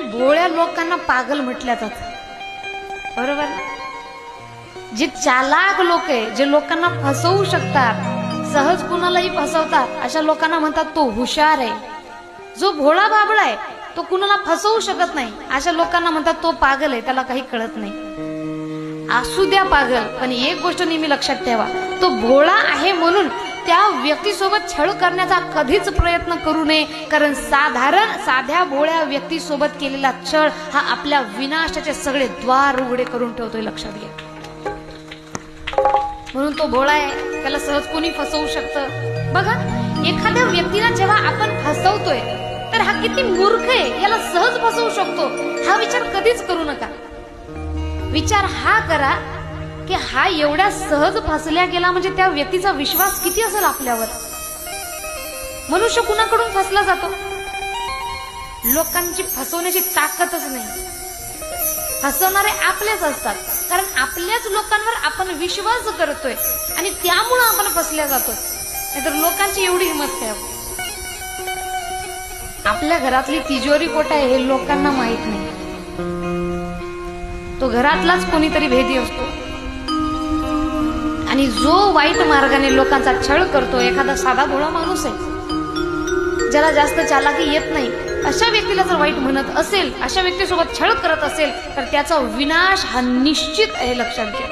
भोळ्या लोकांना पागल म्हटल्या जात बरोबर? जे चालाक लोक आहे जे लोकांना फसवू शकतात सहज कुणालाही फसवतात अशा लोकांना म्हणतात तो हुशार आहे. जो भोळा बाबळा आहे तो कुणाला फसवू शकत नाही. अशा लोकांना म्हणतात तो पागल आहे. त्याला काही कळत नाही. असू द्या पागल पण एक गोष्ट नेहमी लक्षात ठेवा. तो भोळा आहे म्हणून त्या व्यक्तीसोबत छळ करण्याचा कधीच प्रयत्न करू नये. कारण साधारण साध्या भोळ्या व्यक्तीसोबत केलेला छळ हा आपल्या विनाशाचे सगळे द्वार उघडे करून ठेवतोय लक्षात घ्या. म्हणून तो भोळा आहे त्याला सहज कोणी फसवू शकतं. बघा एखाद्या व्यक्तीला जेव्हा आपण फसवतोय तर हा किती मूर्ख आहे याला सहज फसवू शकतो. हा विचार कधीच करू नका. विचार हा करा की हा एवढ्या सहज फसल्या गेला म्हणजे त्या व्यक्तीचा विश्वास किती असेल आपल्यावर? मनुष्य कुणाकडून फसला जातो? लोकांची फसवण्याची ताकदच नाही. फसवणारे आपलेच असतात. कारण आपल्याच लोकांवर आपण विश्वास करतोय आणि त्यामुळं आपण फसल्या जातो नाहीतर लोकांची एवढी हिंमत काय? आपल्या घरातली तिजोरी कोट आहे हे लोकांना माहीत नाही. तो घरातलाच कोणीतरी भेदी असतो. आणि जो वाईट मार्गाने लोकांचा छळ करतो एखादा साधा भोळा माणूस आहे ज्याला जास्त चालाकी येत नाही अशा व्यक्तीला जर वाईट म्हणत असेल अशा व्यक्तीसोबत छळ करत असेल तर त्याचा विनाश हा निश्चित आहे लक्षात घ्या.